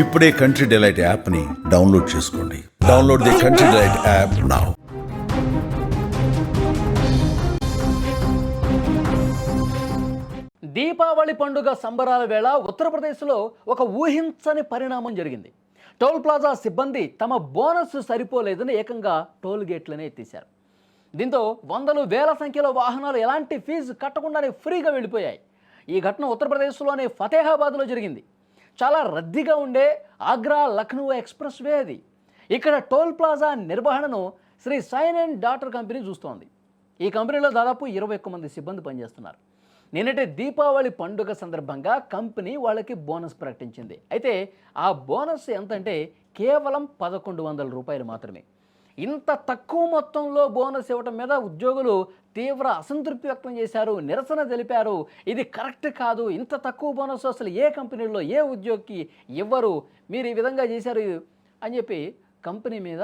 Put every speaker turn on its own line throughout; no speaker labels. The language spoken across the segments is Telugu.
ఇప్పుడే కంట్రీ డిలైట్ యాప్ని డౌన్లోడ్ చేసుకోండి. Download the Country Delight app now
Deepavali పండుగ సంబరాల వేళ ఉత్తరప్రదేశ్లో ఒక ఊహించని పరిణామం జరిగింది. టోల్ ప్లాజా సిబ్బంది తమ బోనస్ సరిపోలేదని ఏకంగా టోల్ గేట్లనే ఎత్తేశారు. దీంతో వందలు వేల సంఖ్యలో వాహనాలు ఎలాంటి ఫీజు కట్టకుండానే ఫ్రీగా వెళ్ళిపోయాయి. ఈ ఘటన ఉత్తరప్రదేశ్లోని ఫతేహాబాద్లో జరిగింది. చాలా రద్దీగా ఉండే ఆగ్రా లక్నో ఎక్స్ప్రెస్ వే అది. ఇక్కడ టోల్ ప్లాజా నిర్వహణను శ్రీ సైన్ అండ్ డాటర్ కంపెనీ చూస్తోంది. ఈ కంపెనీలో దాదాపు ఇరవై ఒక్క మంది సిబ్బంది పనిచేస్తున్నారు. నిన్నటి దీపావళి పండుగ సందర్భంగా కంపెనీ వాళ్ళకి బోనస్ ప్రకటించింది. అయితే ఆ బోనస్ ఎంతంటే కేవలం పదకొండు వందల రూపాయలు మాత్రమే. ఇంత తక్కువ మొత్తంలో బోనస్ ఇవ్వటం మీద ఉద్యోగులు తీవ్ర అసంతృప్తి వ్యక్తం చేశారు నిరసన తెలిపారు. ఇది కరెక్ట్ కాదు. ఇంత తక్కువ బోనస్ అసలు ఏ కంపెనీలో ఏ ఉద్యోగికి ఇవ్వరు. మీరు ఈ విధంగా చేశారు అని చెప్పి కంపెనీ మీద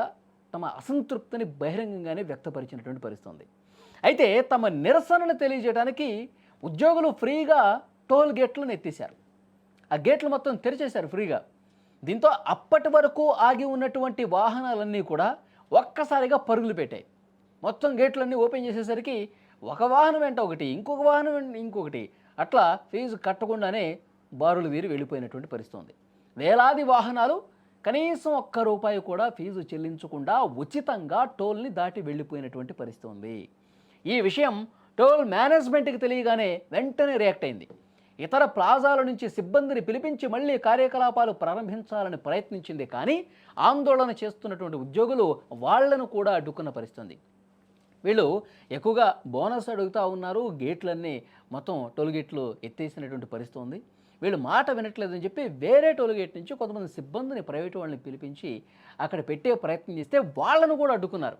తమ అసంతృప్తిని బహిరంగంగానే వ్యక్తపరిచినటువంటి పరిస్థితుంది. అయితే తమ నిరసనను తెలియజేయడానికి ఉద్యోగులు ఫ్రీగా టోల్ గేట్లను ఎత్తేశారు. ఆ గేట్లు మొత్తం తెరిచేశారు ఫ్రీగా. దీంతో అప్పటి వరకు ఆగి ఉన్నటువంటి వాహనాలన్నీ కూడా ఒక్కసారిగా పరుగులు పెట్టాయి. మొత్తం గేట్లన్నీ ఓపెన్ చేసేసరికి ఒక వాహనం వెంట ఒకటి ఇంకొక వాహనం ఇంకొకటి అట్లా ఫీజు కట్టకుండానే బారులు వీరి వెళ్ళిపోయినటువంటి పరిస్థితి ఉంది. వేలాది వాహనాలు కనీసం ఒక్క రూపాయి కూడా ఫీజు చెల్లించకుండా ఉచితంగా టోల్ని దాటి వెళ్ళిపోయినటువంటి పరిస్థితి ఉంది. ఈ విషయం టోల్ మేనేజ్మెంట్కి తెలియగానే వెంటనే రియాక్ట్ అయింది. ఇతర ప్లాజాల నుంచి సిబ్బందిని పిలిపించి మళ్ళీ కార్యకలాపాలు ప్రారంభించాలని ప్రయత్నించింది కానీ ఆందోళన చేస్తున్నటువంటి ఉద్యోగులు వాళ్ళను కూడా అడ్డుకున్న పరిస్థితుంది. వీళ్ళు ఎక్కువగా బోనస్ అడుగుతూ ఉన్నారు గేట్లన్నీ మొత్తం టోల్గేట్లు ఎత్తేసినటువంటి పరిస్థితి ఉంది. వీళ్ళు మాట వినట్లేదని చెప్పి వేరే టోల్గేట్ నుంచి కొంతమంది సిబ్బందిని ప్రైవేట్ వాళ్ళని పిలిపించి అక్కడ పెట్టే ప్రయత్నం చేస్తే వాళ్ళను కూడా అడ్డుకున్నారు.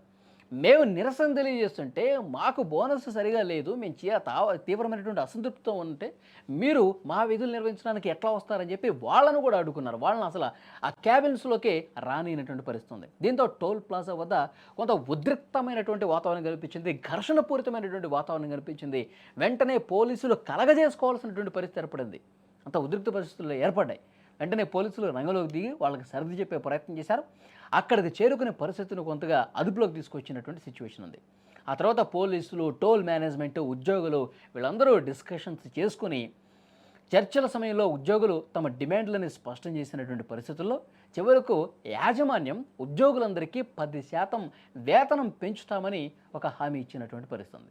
మేము నిరసన తెలియజేస్తుంటే మాకు బోనస్ సరిగా లేదు. మేము చీ తా- తీవ్రమైనటువంటి అసంతృప్తితో ఉంటే మీరు మా విధులు నిర్వహించడానికి ఎట్లా వస్తారని చెప్పి వాళ్ళను కూడా అడుగుకున్నారు వాళ్ళని అసలు ఆ క్యాబిన్స్లోకే రానినటువంటి పరిస్థితి ఉంది. దీంతో టోల్ ప్లాజా వద్ద కొంత ఉద్రిక్తమైనటువంటి వాతావరణం కనిపించింది ఘర్షణపూరితమైనటువంటి వాతావరణం కనిపించింది వెంటనే పోలీసులు కలగజేసుకోవాల్సినటువంటి పరిస్థితి ఏర్పడింది. అంత ఉద్రిక్త పరిస్థితులు ఏర్పడ్డాయి. వెంటనే పోలీసులు రంగంలోకి దిగి వాళ్ళకి సర్ది చెప్పే ప్రయత్నం చేశారు. అక్కడికి చేరుకునే పరిస్థితిని కొంతగా అదుపులోకి తీసుకొచ్చినటువంటి సిచ్యువేషన్ ఉంది. ఆ తర్వాత పోలీసులు టోల్ మేనేజ్మెంట్ ఉద్యోగులు వీళ్ళందరూ డిస్కషన్స్ చేసుకుని చర్చల సమయంలో ఉద్యోగులు తమ డిమాండ్లని స్పష్టం చేసినటువంటి పరిస్థితుల్లో చివరకు యాజమాన్యం ఉద్యోగులందరికీ పది శాతం వేతనం పెంచుతామని ఒక హామీ ఇచ్చినటువంటి పరిస్థితి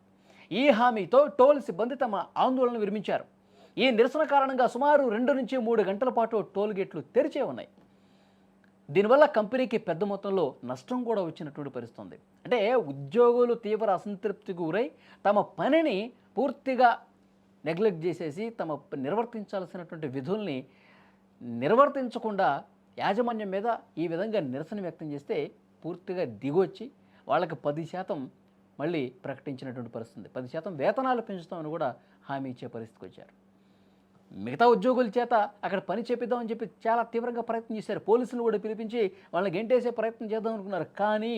ఈ హామీతో టోల్ సిబ్బంది తమ ఆందోళన విరమించారు. ఈ నిరసన కారణంగా సుమారు రెండు నుంచి మూడు గంటల పాటు టోల్ గేట్లు తెరిచే ఉన్నాయి. దీనివల్ల కంపెనీకి పెద్ద మొత్తంలో నష్టం కూడా వచ్చినటువంటి పరిస్థితుంది. అంటే ఉద్యోగులు తీవ్ర అసంతృప్తికి గురై తమ పనిని పూర్తిగా నెగ్లెక్ట్ చేసేసి తమ నిర్వర్తించాల్సినటువంటి విధుల్ని నిర్వర్తించకుండా యాజమాన్యం మీద ఈ విధంగా నిరసన వ్యక్తం చేస్తే పూర్తిగా దిగొచ్చి వాళ్ళకి పది శాతం మళ్ళీ ప్రకటించినటువంటి పరిస్థితి పది శాతం వేతనాలు పెంచుతామని కూడా హామీ ఇచ్చే పరిస్థితికి వచ్చారు. మిగతా ఉద్యోగుల చేత అక్కడ పని చేపిద్దామని చెప్పి చాలా తీవ్రంగా ప్రయత్నం చేశారు. పోలీసులు కూడా పిలిపించి వాళ్ళని గెంటేసే ప్రయత్నం చేద్దాం అనుకున్నారు. కానీ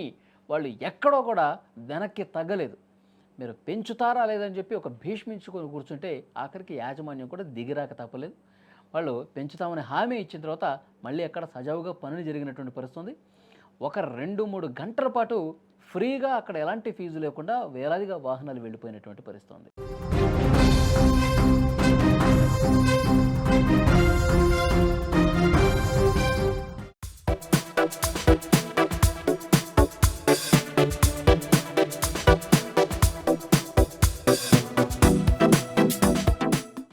వాళ్ళు ఎక్కడో కూడా వెనక్కి తగ్గలేదు. మీరు పెంచుతారా లేదని చెప్పి ఒక భీష్మించుకొని కూర్చుంటే ఆఖరికి యాజమాన్యం కూడా దిగిరాక తప్పలేదు. వాళ్ళు పెంచుతామని హామీ ఇచ్చిన తర్వాత మళ్ళీ అక్కడ సజావుగా పనులు జరిగినటువంటి పరిస్థితుంది. ఒక రెండు మూడు గంటల పాటు ఫ్రీగా అక్కడ ఎలాంటి ఫీజు లేకుండా వేలాదిగా వాహనాలు వెళ్ళిపోయినటువంటి పరిస్థితి